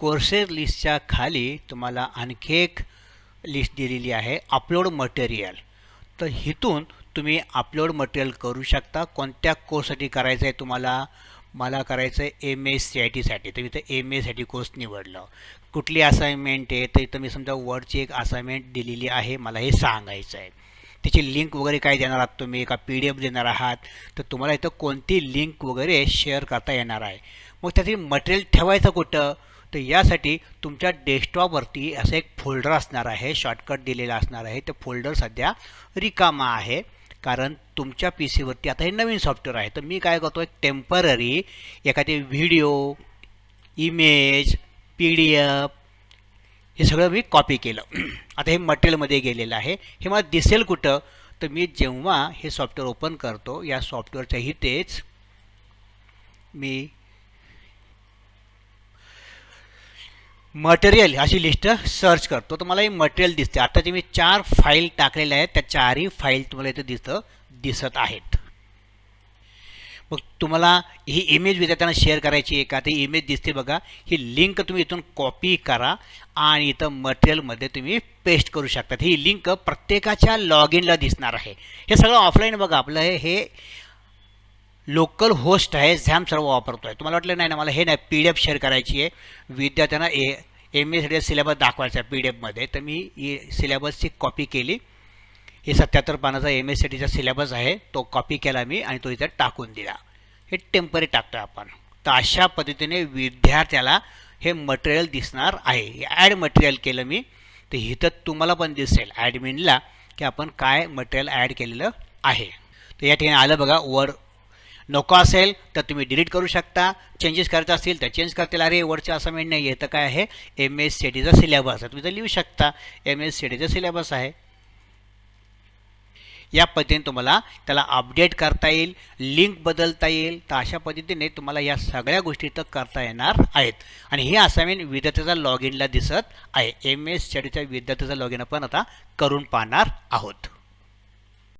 Courses लिस्टच्या खाली तुम्हाला आणखी एक लिस्ट दिलेली आहे अपलोड मटेरियल. तर इथून तुम्ही अपलोड मटेरियल करू शकता. कोणत्या कोर्ससाठी करायचं आहे तुम्हाला? मला करायचं आहे एम एस सी आय टीसाठी. तर एम एसाठी कोर्स निवडलं. कुठली असाइनमेंट आहे? तर इथं मी समजा वर्डची एक असाइनमेंट दिलेली आहे. मला हे सांगायचं आहे त्याची लिंक वगैरे काय देणार आहात तुम्ही? का पी डी एफ देणार आहात. तर तुम्हाला इथं कोणती लिंक वगैरे शेअर करता येणार आहे. मग त्याची मटेरियल ठेवायचं कुठं? तर यासाठी तुमच्या डेस्कटॉपवरती असं एक फोल्डर असणार आहे शॉर्टकट दिलेला असणार आहे. ते फोल्डर सध्या रिकामा आहे. कारण तुमच्या पी सीवरती आता हे नवीन सॉफ्टवेअर आहे. तर मी काय करतो एक टेंपररी एखादी video image P D F हे सगळं मी कॉपी केलं. आता हे मटेरियलमध्ये गेलेलं आहे. हे मला दिसेल कुठं? तर मी जेव्हा हे सॉफ्टवेअर ओपन करतो या सॉफ्टवेअरच्या तेच मी मटेरियल अशी लिस्ट सर्च करतो. तर मला हे मटेरियल दिसते. आता जे मी चार फाईल टाकलेल्या आहेत त्या चारही फाईल तुम्हाला इथं दिसतं दिसत आहेत. मग तुम्हाला ही इमेज विद्यार्थ्यांना शेअर करायची आहे का? ती इमेज दिसते बघा. ही लिंक तुम्ही इथून कॉपी करा आणि इथं मटेरियलमध्ये तुम्ही पेस्ट करू शकता. ही लिंक प्रत्येकाच्या लॉग इनला दिसणार आहे. हे सगळं ऑफलाईन बघा. आपलं हे लोकल होस्ट आहे झॅम सर्व वापरतो आहे तुम्हाला वाटलं नाही ना मला हे नाही पी डी एफ शेअर करायची आहे. विद्यार्थ्यांना A M S D syllabus दाखवायचा आहे पी डी एफमध्ये. तर मी ही सिलेबसची कॉपी केली. हे सत्याहत्तर पानाचा एम एस सी डीचा सिलेबस आहे तो कॉपी केला मी आणि तो इथं टाकून दिला. हे टेंपररी टाकतो आपण. तर अशा पद्धतीने विद्यार्थ्याला हे मटेरियल दिसणार आहे. ॲड मटेरियल केलं मी. तर इथं तुम्हाला पण दिसेल ॲडमिनला की आपण काय मटेरियल ॲड केलेलं आहे. तर या ठिकाणी आलं बघा वर नको असेल तर तुम्ही डिलीट करू शकता. चेंजेस करायचं असतील तर चेंज करतील. अरे वरचं असाइनमेंट नाही आहे. तर काय आहे? एम एस सी डीचा सिलेबस आहे. तुम्ही तर लिहू शकता. एम एस सी डीचा सिलेबस आहे. या पद्धतीने तुम्हाला त्याला अपडेट करता येईल लिंक बदलता येईल. तर अशा पद्धतीने तुम्हाला या सगळ्या गोष्टी तर करता येणार आहेत. आणि हे असाइनमेंट विद्यार्थ्याचा लॉग इनला दिसत आहे. एम एस स्टडीच्या विद्यार्थ्याचा लॉग इन आपण आता करून पाहणार आहोत.